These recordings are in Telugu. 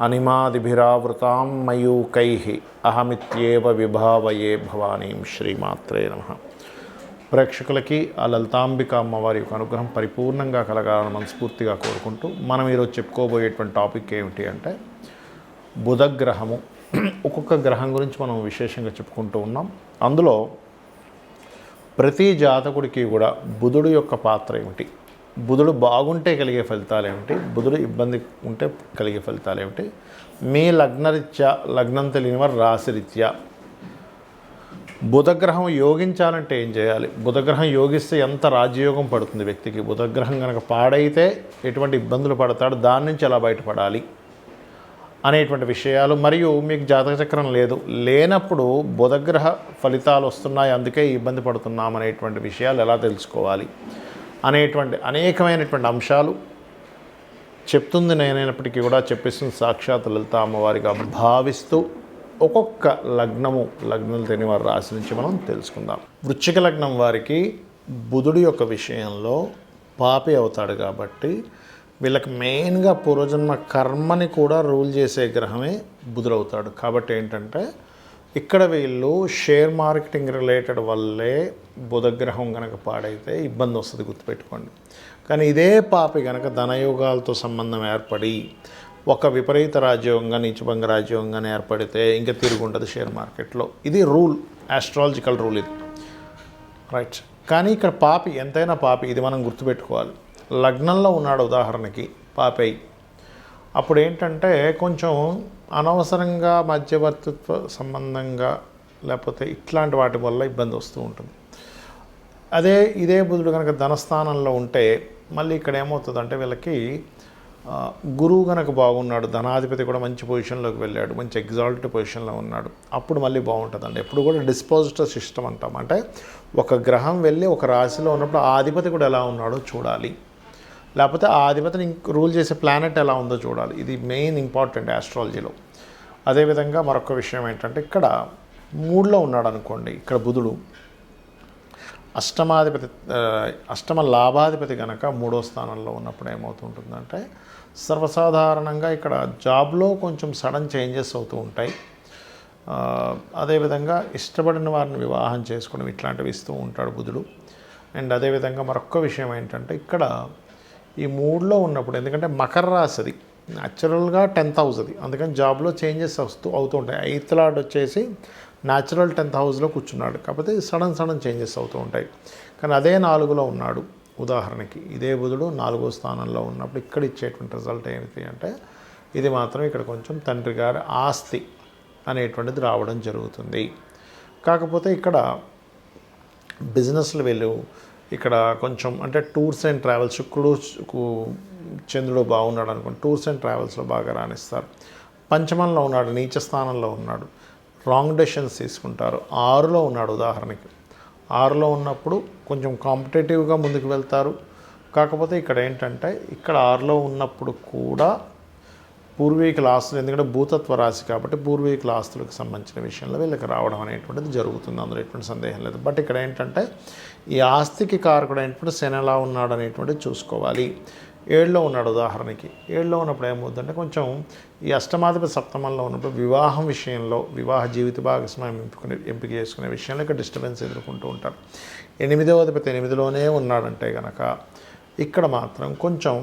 అనిమాదిభిరావృతాం మయూకై అహమిత్యేవ విభావయే భవానీం శ్రీమాత్రే నమ. ప్రేక్షకులకి ఆ లలితాంబిక అమ్మవారి యొక్క అనుగ్రహం పరిపూర్ణంగా కలగాలని మనస్ఫూర్తిగా కోరుకుంటూ మనం ఈరోజు చెప్పుకోబోయేటువంటి టాపిక్ ఏమిటి అంటే బుధగ్రహము. ఒక్కొక్క గ్రహం గురించి మనం విశేషంగా చెప్పుకుంటూ ఉన్నాం. అందులో ప్రతి జాతకుడికి కూడా బుధుడు యొక్క పాత్ర ఏమిటి? బుధుడు బాగుంటే కలిగే ఫలితాలు ఏమిటి? బుధుడు ఇబ్బంది ఉంటే కలిగే ఫలితాలు ఏమిటి? మీ లగ్నరీత్యా లగ్నం తెలియని వారు రాశిరీత్యా. బుధగ్రహం యోగించాలంటే ఏం చేయాలి? బుధగ్రహం యోగిస్తే ఎంత రాజయోగం పడుతుంది వ్యక్తికి? బుధగ్రహం కనుక పాడైతే ఎటువంటి ఇబ్బందులు పడతాడు? దాని నుంచి ఎలా బయటపడాలి? అనేటువంటి విషయాలు. మరియు మీకు జాతక చక్రం లేదు. లేనప్పుడు బుధగ్రహ ఫలితాలు వస్తున్నాయి. అందుకే ఇబ్బంది పడుతున్నాం అనేటువంటి విషయాలు ఎలా తెలుసుకోవాలి? అనేటువంటి అనేకమైనటువంటి అంశాలు చెప్తుంది నేనైనప్పటికీ కూడా చెప్పిస్తుంది సాక్షాత్ లలిత అమ్మవారిగా భావిస్తూ ఒక్కొక్క లగ్నము లగ్నం తెలియని వారి రాశి నుంచి మనం తెలుసుకుందాం. వృశ్చిక లగ్నం వారికి బుధుడి యొక్క విషయంలో పాపి అవుతాడు కాబట్టి వీళ్ళకి మెయిన్గా పూర్వజన్మ కర్మని కూడా రూల్ చేసే గ్రహమే బుధుడవుతాడు కాబట్టి ఏంటంటే ఇక్కడ వీళ్ళు షేర్ మార్కెటింగ్ రిలేటెడ్ వల్లే బుధగ్రహం కనుక పాడైతే ఇబ్బంది వస్తుంది గుర్తుపెట్టుకోండి. కానీ ఇదే పాపి కనుక ధనయోగాలతో సంబంధం ఏర్పడి ఒక విపరీత రాజ్యోగంగా నీచభంగ రాజ్యోగంగానే ఏర్పడితే ఇంకా తిరుగుంటుంది షేర్ మార్కెట్లో. ఇది రూల్ ఆస్ట్రాలజికల్ రూల్ ఇది. రైట్ కానీ ఇక్కడ పాపి ఎంతైనా పాపి ఇది మనం గుర్తుపెట్టుకోవాలి. లగ్నంలో ఉన్నాడు ఉదాహరణకి పాపై. అప్పుడు ఏంటంటే కొంచెం అనవసరంగా మధ్యవర్తిత్వ సంబంధంగా లేకపోతే ఇట్లాంటి వాటి వల్ల ఇబ్బంది వస్తూ ఉంటుంది. అదే ఇదే బుధుడు కనుక ధనస్థానంలో ఉంటే మళ్ళీ ఇక్కడ ఏమవుతుందంటే వీళ్ళకి గురువు కనుక బాగున్నాడు ధనాధిపతి కూడా మంచి పొజిషన్లోకి వెళ్ళాడు మంచి ఎగ్జాల్ట్ పొజిషన్లో ఉన్నాడు అప్పుడు మళ్ళీ బాగుంటుందండి. ఎప్పుడు కూడా డిస్పోజిటర్ సిస్టమ్ అంటాం. అంటే ఒక గ్రహం వెళ్ళి ఒక రాశిలో ఉన్నప్పుడు ఆ అధిపతి కూడా ఎలా ఉన్నాడో చూడాలి. లేకపోతే ఆ అధిపతిని రూల్ చేసే ప్లానెట్ ఎలా ఉందో చూడాలి. ఇది మెయిన్ ఇంపార్టెంట్ ఆస్ట్రాలజీలో అదేవిధంగా మరొక విషయం ఏంటంటే ఇక్కడ మూడులో ఉన్నాడు అనుకోండి ఇక్కడ బుధుడు. అష్టమాధిపతి అష్టమ లాభాధిపతి కనుక మూడో స్థానంలో ఉన్నప్పుడు ఏమవుతుంటుందంటే సర్వసాధారణంగా ఇక్కడ జాబ్లో కొంచెం సడన్ చేంజెస్ అవుతూ ఉంటాయి. అదేవిధంగా ఇష్టపడిన వారిని వివాహం చేసుకోవడం ఇట్లాంటివి ఇస్తూ ఉంటాడు బుధుడు. అండ్ అదేవిధంగా మరొక విషయం ఏంటంటే ఇక్కడ ఈ మూడులో ఉన్నప్పుడు ఎందుకంటే మకర రాశి అది న్యాచురల్గా టెన్త్ హౌస్ అది. అందుకని జాబ్లో చేంజెస్ వస్తూ అవుతూ ఉంటాయి. ఎయిత్ లాడ్ వచ్చేసి న్యాచురల్ టెన్త్ హౌస్లో కూర్చున్నాడు. కాకపోతే సడన్ సడన్ చేంజెస్ అవుతూ ఉంటాయి. కానీ అదే నాలుగులో ఉన్నాడు ఉదాహరణకి. ఇదే బుధుడు నాలుగో స్థానంలో ఉన్నప్పుడు ఇక్కడ ఇచ్చేటువంటి రిజల్ట్ ఏమిటి అంటే ఇది మాత్రం ఇక్కడ కొంచెం తండ్రి గారి ఆస్తి అనేటువంటిది రావడం జరుగుతుంది. కాకపోతే ఇక్కడ బిజినెస్లు వెళ్ళు ఇక్కడ కొంచెం అంటే టూర్స్ అండ్ ట్రావెల్స్ శుక్రుడు కు- చంద్రుడు బాగున్నాడు అనుకోండి టూర్స్ అండ్ ట్రావెల్స్లో బాగా రాణిస్తారు. పంచమంలో ఉన్నాడు నీచ స్థానంలో ఉన్నాడు రాంగ్ డెసిషన్స్ తీసుకుంటారు. ఆరులో ఉన్నాడు ఉదాహరణకి. ఆరులో ఉన్నప్పుడు కొంచెం కాంపిటేటివ్గా ముందుకు వెళ్తారు. కాకపోతే ఇక్కడ ఏంటంటే ఇక్కడ ఆరులో ఉన్నప్పుడు కూడా పూర్వీకుల ఆస్తులు ఎందుకంటే భూతత్వ రాశి కాబట్టి పూర్వీకుల ఆస్తులకు సంబంధించిన విషయంలో వీళ్ళకి రావడం అనేటువంటిది జరుగుతుంది. అందులో ఎటువంటి సందేహం లేదు. బట్ ఇక్కడ ఏంటంటే ఈ ఆస్తికి కారకుడు అయినటువంటి శని ఎలా ఉన్నాడు అనేటువంటిది చూసుకోవాలి. ఏళ్ళలో ఉన్నాడు ఉదాహరణకి. ఏళ్ళలో ఉన్నప్పుడు ఏమవుతుందంటే కొంచెం ఈ అష్టమాధిపతి సప్తమంలో ఉన్నప్పుడు వివాహం విషయంలో వివాహ జీవిత భాగస్వామ్యం ఎంపుకునే ఎంపిక చేసుకునే విషయంలో ఇక్కడ డిస్టర్బెన్స్ ఎదుర్కొంటూ ఉంటారు. ఎనిమిదవ అధిపతి ఎనిమిదిలోనే ఉన్నాడంటే కనుక ఇక్కడ మాత్రం కొంచెం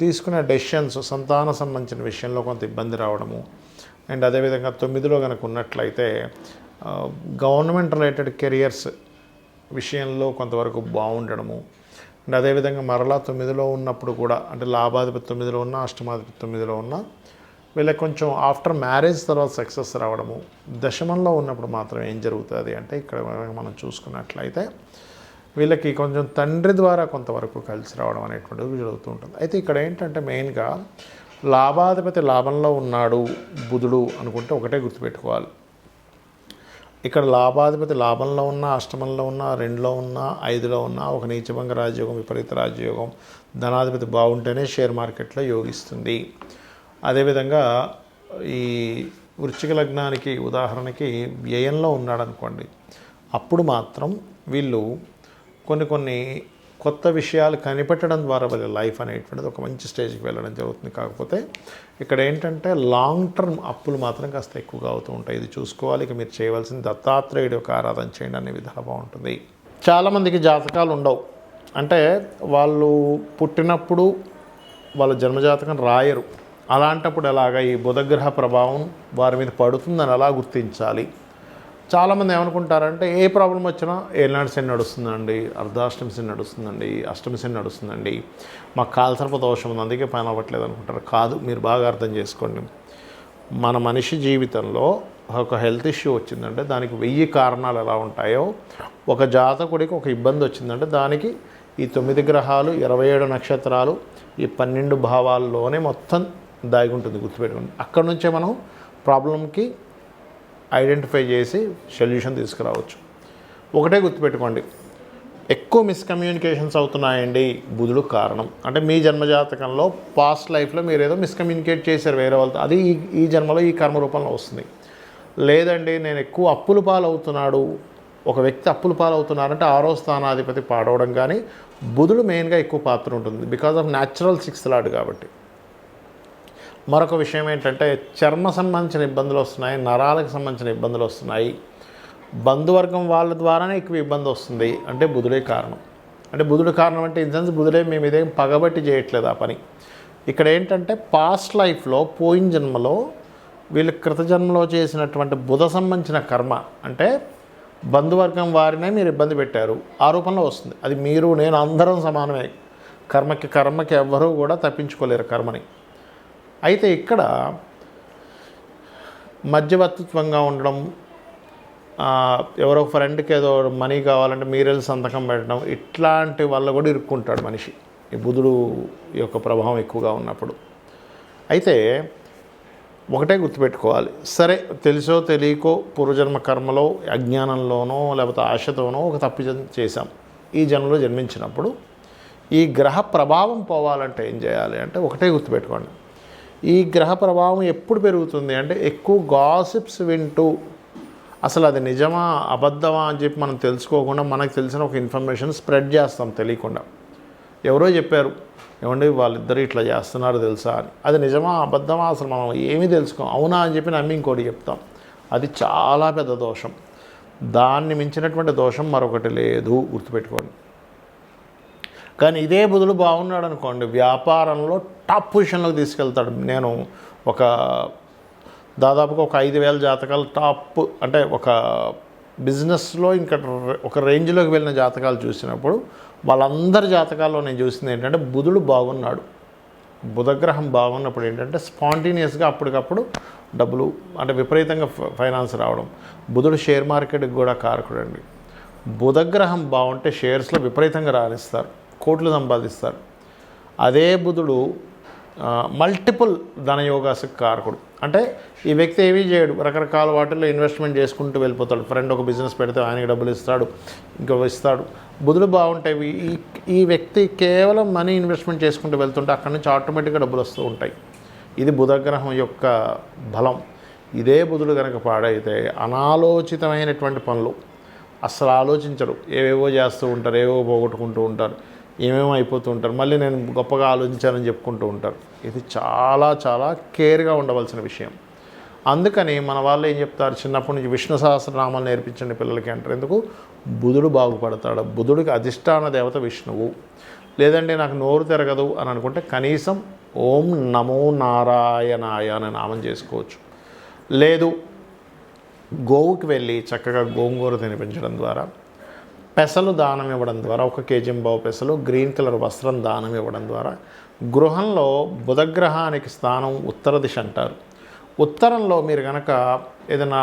తీసుకునే డెసిషన్స్ సంతాన సంబంధించిన విషయంలో కొంత ఇబ్బంది రావడము. అండ్ అదేవిధంగా తొమ్మిదిలో కనుక ఉన్నట్లయితే గవర్నమెంట్ రిలేటెడ్ కెరియర్స్ విషయంలో కొంతవరకు బాగుండడము. అండ్ అదేవిధంగా మరలా తొమ్మిదిలో ఉన్నప్పుడు కూడా అంటే లాభాధిపతి తొమ్మిదిలో ఉన్న అష్టమాధిపతి తొమ్మిదిలో ఉన్న వీళ్ళకి కొంచెం ఆఫ్టర్ మ్యారేజ్ తర్వాత సక్సెస్ రావడము. దశమంలో ఉన్నప్పుడు మాత్రం ఏం జరుగుతుంది అంటే ఇక్కడ మనం చూసుకున్నట్లయితే వీళ్ళకి కొంచెం తండ్రి ద్వారా కొంతవరకు కలిసి రావడం అనేటువంటిది జరుగుతూ ఉంటుంది. అయితే ఇక్కడ ఏంటంటే మెయిన్గా లాభాధిపతి లాభంలో ఉన్నాడు బుధుడు అనుకుంటే ఒకటే గుర్తుపెట్టుకోవాలి. ఇక్కడ లాభాధిపతి లాభంలో ఉన్న అష్టమంలో ఉన్న రెండులో ఉన్న ఐదులో ఉన్న ఒక నీచభంగ రాజయోగం విపరీత రాజయోగం ధనాధిపతి బాగుంటేనే షేర్ మార్కెట్లో యోగిస్తుంది. అదేవిధంగా ఈ వృశ్చిక లగ్నానికి ఉదాహరణకి వ్యయంలో ఉన్నాడు అనుకోండి అప్పుడు మాత్రం వీళ్ళు కొన్ని కొన్ని కొత్త విషయాలు కనిపెట్టడం ద్వారా వాళ్ళ లైఫ్ అనేటువంటిది ఒక మంచి స్టేజ్కి వెళ్ళడం జరుగుతుంది. కాకపోతే ఇక్కడ ఏంటంటే లాంగ్ టర్మ్ అప్పులు మాత్రం కాస్త ఎక్కువగా అవుతూ ఉంటాయి. ఇది చూసుకోవాలి. ఇక మీరు చేయవలసిన దత్తాత్రేయుడు యొక్క ఆరాధన చేయండి అనే విధాలు బాగుంటుంది. చాలామందికి జాతకాలు ఉండవు. అంటే వాళ్ళు పుట్టినప్పుడు వాళ్ళ జన్మజాతకం రాయరు. అలాంటప్పుడు ఎలాగ ఈ బుధగ్రహ ప్రభావం వారి మీద పడుతుందని ఎలా గుర్తించాలి? చాలామంది ఏమనుకుంటారంటే ఏ ప్రాబ్లం వచ్చినా ఏనాడు శని నడుస్తుందండి అర్ధాష్టమి శని నడుస్తుందండి అష్టమి శని నడుస్తుందండి. మాకు కాల్సర్ప దోషం ఉంది అందుకే పైన అవ్వట్లేదు అనుకుంటారు. కాదు మీరు బాగా అర్థం చేసుకోండి. మన మనిషి జీవితంలో ఒక హెల్త్ ఇష్యూ వచ్చిందంటే దానికి వెయ్యి కారణాలు ఎలా ఉంటాయో ఒక జాతకుడికి ఒక ఇబ్బంది వచ్చిందంటే దానికి ఈ తొమ్మిది గ్రహాలు ఇరవై ఏడు నక్షత్రాలు ఈ పన్నెండు భావాల్లోనే మొత్తం దాగి ఉంటుంది గుర్తుపెట్టుకోండి. అక్కడ నుంచే మనం ప్రాబ్లంకి ఐడెంటిఫై చేసి సొల్యూషన్ తీసుకురావచ్చు. ఒకటే గుర్తుపెట్టుకోండి. ఎక్కువ మిస్కమ్యూనికేషన్స్ అవుతున్నాయండి బుధుడు కారణం. అంటే మీ జన్మజాతకంలో పాస్ట్ లైఫ్లో మీరు ఏదో మిస్కమ్యూనికేట్ చేశారు వేరే వాళ్ళతో. అది ఈ ఈ జన్మలో ఈ కర్మ రూపంలో వస్తుంది. లేదండి నేను ఎక్కువ అప్పులు పాలవుతున్నాడు. ఒక వ్యక్తి అప్పులు పాలవుతున్నారంటే ఆరో స్థానాధిపతి పాడవడం కానీ బుధుడు మెయిన్గా ఎక్కువ పాత్ర ఉంటుంది. Because of natural sixth lord కాబట్టి. మరొక విషయం ఏంటంటే చర్మ సంబంధించిన ఇబ్బందులు వస్తున్నాయి నరాలకు సంబంధించిన ఇబ్బందులు వస్తున్నాయి. బంధువర్గం వాళ్ళ ద్వారానే ఎక్కువ ఇబ్బంది వస్తుంది. అంటే బుధుడే కారణం. అంటే బుధుడు కారణం అంటే ఇన్ సెన్స్ బుధుడే మేము ఇదేం పగబట్టి చేయట్లేదు ఆ పని. ఇక్కడ ఏంటంటే పాస్ట్ లైఫ్లో పోయిన జన్మలో వీళ్ళు కృత జన్మలో చేసినటువంటి బుధ సంబంధించిన కర్మ అంటే బంధువర్గం వారినే మీరు ఇబ్బంది పెట్టారు. ఆ రూపంలో వస్తుంది. అది మీరు నేను అందరం సమానమే. కర్మకి కర్మకి ఎవ్వరూ కూడా తప్పించుకోలేరు కర్మని. అయితే ఇక్కడ మధ్యవర్తిత్వంగా ఉండడం ఎవరో ఫ్రెండ్కి ఏదో మనీ కావాలంటే మీరెళ్ళి సంతకం పెట్టడం ఇట్లాంటి వల్ల కూడా ఇరుక్కుంటాడు మనిషి. ఈ బుధుడు యొక్క ప్రభావం ఎక్కువగా ఉన్నప్పుడు. అయితే ఒకటే గుర్తుపెట్టుకోవాలి. సరే తెలుసో తెలియకో పూర్వజన్మ కర్మలో అజ్ఞానంలోనో లేకపోతే ఆశతోనో ఒక తప్పు చేశాం. ఈ జన్మలో జన్మించినప్పుడు ఈ గ్రహ ప్రభావం పోవాలంటే ఏం చేయాలి అంటే ఒకటే గుర్తుపెట్టుకోండి. ఈ గ్రహ ప్రభావం ఎప్పుడు పెరుగుతుంది? అంటే ఎక్కువ గాసిప్స్ వింటూ అసలు అది నిజమా అబద్ధమా అని చెప్పి మనం తెలుసుకోకుండా మనకు తెలిసిన ఒక ఇన్ఫర్మేషన్ స్ప్రెడ్ చేస్తాం తెలియకుండా. ఎవరో చెప్పారు ఏమండి వాళ్ళిద్దరు ఇట్లా చేస్తున్నారు తెలుసా? అని. అది నిజమా అబద్ధమా? అసలు మనం ఏమీ తెలుసుకోం. అవునా అని చెప్పి నమ్మి ఇంకోటి చెప్తాం. అది చాలా పెద్ద దోషం. దాన్ని మించినటువంటి దోషం మరొకటి లేదు గుర్తుపెట్టుకోండి. కానీ ఇదే బుధుడు బాగున్నాడు అనుకోండి వ్యాపారంలో టాప్ పొజిషన్లోకి తీసుకెళ్తాడు. నేను ఒక దాదాపుగా ఒక ఐదు వేల జాతకాలు టాప్ అంటే ఒక బిజినెస్లో ఇంకా ఒక రేంజ్లోకి వెళ్ళిన జాతకాలు చూసినప్పుడు వాళ్ళందరి జాతకాల్లో నేను చూసింది ఏంటంటే బుధుడు బాగున్నాడు. బుధగ్రహం బాగున్నప్పుడు ఏంటంటే స్పాంటేనియస్గా అప్పటికప్పుడు డబ్బులు అంటే విపరీతంగా ఫ- ఫైనాన్స్ రావడం. బుధుడు షేర్ మార్కెట్కి కూడా కారకుడండి. బుధగ్రహం బాగుంటే షేర్స్లో విపరీతంగా రాణిస్తారు. కోట్లు సంపాదిస్తారు అదే బుధుడు మల్టిపుల్ ధనయోగాలకు కారకుడు అంటే ఈ వ్యక్తి ఏమీ చేయడు. రకరకాల వాటిల్లో ఇన్వెస్ట్మెంట్ చేసుకుంటూ వెళ్ళిపోతాడు. ఫ్రెండ్ ఒక బిజినెస్ పెడితే ఆయనకి డబ్బులు ఇస్తాడు ఇంకో ఇస్తాడు. బుధుడు బాగుంటాయి ఈ ఈ వ్యక్తి కేవలం మనీ ఇన్వెస్ట్మెంట్ చేసుకుంటూ వెళ్తుంటే అక్కడి నుంచి ఆటోమేటిక్గా డబ్బులు వస్తూ ఉంటాయి. ఇది బుధగ్రహం యొక్క బలం. ఇదే బుధుడు కనుక పాడైతే అనాలోచితమైనటువంటి పనులు. అస్సలు ఆలోచించరు. ఏవేవో చేస్తూ ఉంటారు ఏవో పోగొట్టుకుంటూ ఉంటారు. ఏమేమో అయిపోతూ ఉంటారు. మళ్ళీ నేను గొప్పగా ఆలోచించానని చెప్పుకుంటూ ఉంటారు. ఇది చాలా చాలా కేర్గా ఉండవలసిన విషయం. అందుకని మన వాళ్ళు ఏం చెప్తారు? చిన్నప్పటి నుంచి విష్ణు సహస్రనామాలు నేర్పించండి పిల్లలకి అంటారు. ఎందుకు? బుధుడు బాగుపడతాడు. బుధుడికి అధిష్టాన దేవత విష్ణువు. లేదంటే నాకు నోరు తిరగదు అని అనుకుంటే కనీసం ఓం నమో నారాయణాయ అనే నామం చేసుకోవచ్చు. లేదు గోవుకి వెళ్ళి చక్కగా గోంగూర తినిపించడం ద్వారా పెసలు దానం ఇవ్వడం ద్వారా ఒక కేజీ బావు పెసలు గ్రీన్ కలర్ వస్త్రం దానం ఇవ్వడం ద్వారా గృహంలో బుధగ్రహానికి స్థానం ఉత్తర దిశ అంటారు. ఉత్తరంలో మీరు కనుక ఏదైనా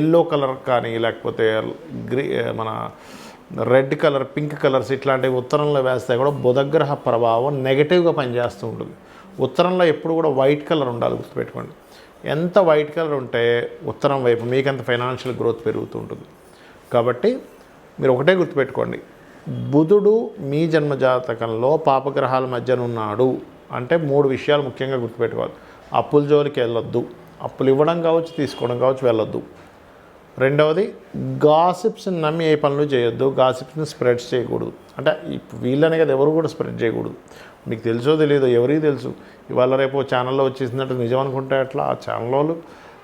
ఎల్లో కలర్ కానీ లేకపోతే గ్రీ మన రెడ్ కలర్ పింక్ కలర్స్ ఇట్లాంటివి ఉత్తరంలో వేస్తే కూడా బుధగ్రహ ప్రభావం నెగటివ్గా పనిచేస్తూ ఉంటుంది. ఉత్తరంలో ఎప్పుడు కూడా వైట్ కలర్ ఉండాలి గుర్తుపెట్టుకోండి. ఎంత వైట్ కలర్ ఉంటే ఉత్తరం వైపు మీకంత ఫైనాన్షియల్ గ్రోత్ పెరుగుతూ ఉంటుంది. కాబట్టి మీరు ఒకటే గుర్తుపెట్టుకోండి. బుధుడు మీ జన్మ జాతకంలో పాపగ్రహాల మధ్యన ఉన్నాడు. అంటే మూడు విషయాలు ముఖ్యంగా గుర్తుపెట్టుకోవాలి. అప్పుల జోలికి వెళ్ళొద్దు. అప్పులు ఇవ్వడం కావచ్చు తీసుకోవడం కావచ్చు వెళ్ళొద్దు. రెండవది గాసిప్స్ని నమ్మి ఏ పనులు చేయొద్దు. గాసిప్స్ని స్ప్రెడ్ చేయకూడదు. అంటే ఇప్ వీళ్ళనే కదా ఎవరు కూడా స్ప్రెడ్ చేయకూడదు. మీకు తెలుసో తెలియదో ఎవరికి తెలుసు. ఇవాళ రేపు ఛానల్లో వచ్చేసినట్టు నిజం అనుకుంటే అట్లా ఆ ఛానల్ వాళ్ళు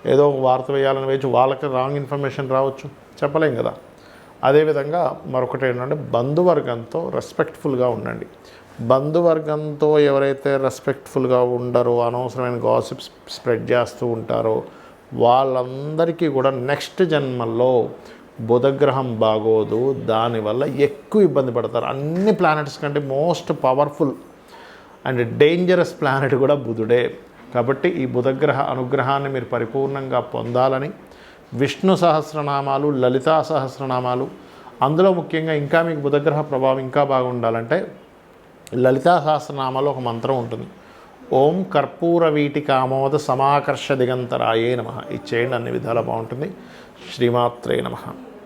ఏదో ఒక వార్త వేయాలని వేయచ్చు వాళ్ళకి రాంగ్ ఇన్ఫర్మేషన్ రావచ్చు. చెప్పలేం కదా. అదేవిధంగా మరొకటి ఏంటంటే బంధువర్గంతో రెస్పెక్ట్ఫుల్గా ఉండండి. బంధువర్గంతో ఎవరైతే రెస్పెక్ట్ఫుల్గా ఉండరో అనవసరమైన గాసిప్స్ స్ప్రెడ్ చేస్తూ ఉంటారో వాళ్ళందరికీ కూడా నెక్స్ట్ జన్మల్లో బుధగ్రహం బాగోదు. దానివల్ల ఎక్కువ ఇబ్బంది పడతారు. అన్ని ప్లానెట్స్ కంటే most powerful and dangerous planet కూడా బుధుడే. కాబట్టి ఈ బుధగ్రహ అనుగ్రహాన్ని మీరు పరిపూర్ణంగా పొందాలని విష్ణు సహస్రనామాలు లలితా సహస్రనామాలు అందులో ముఖ్యంగా ఇంకా మీకు బుధగ్రహ ప్రభావం ఇంకా బాగుండాలంటే లలితా సహస్రనామాలో ఒక మంత్రం ఉంటుంది. ఓం కర్పూర వీటి కామోద సమాకర్ష దిగంతరాయే నమ. ఇచ్చేయండి అన్ని విధాలా బాగుంటుంది. శ్రీమాత్రే నమ.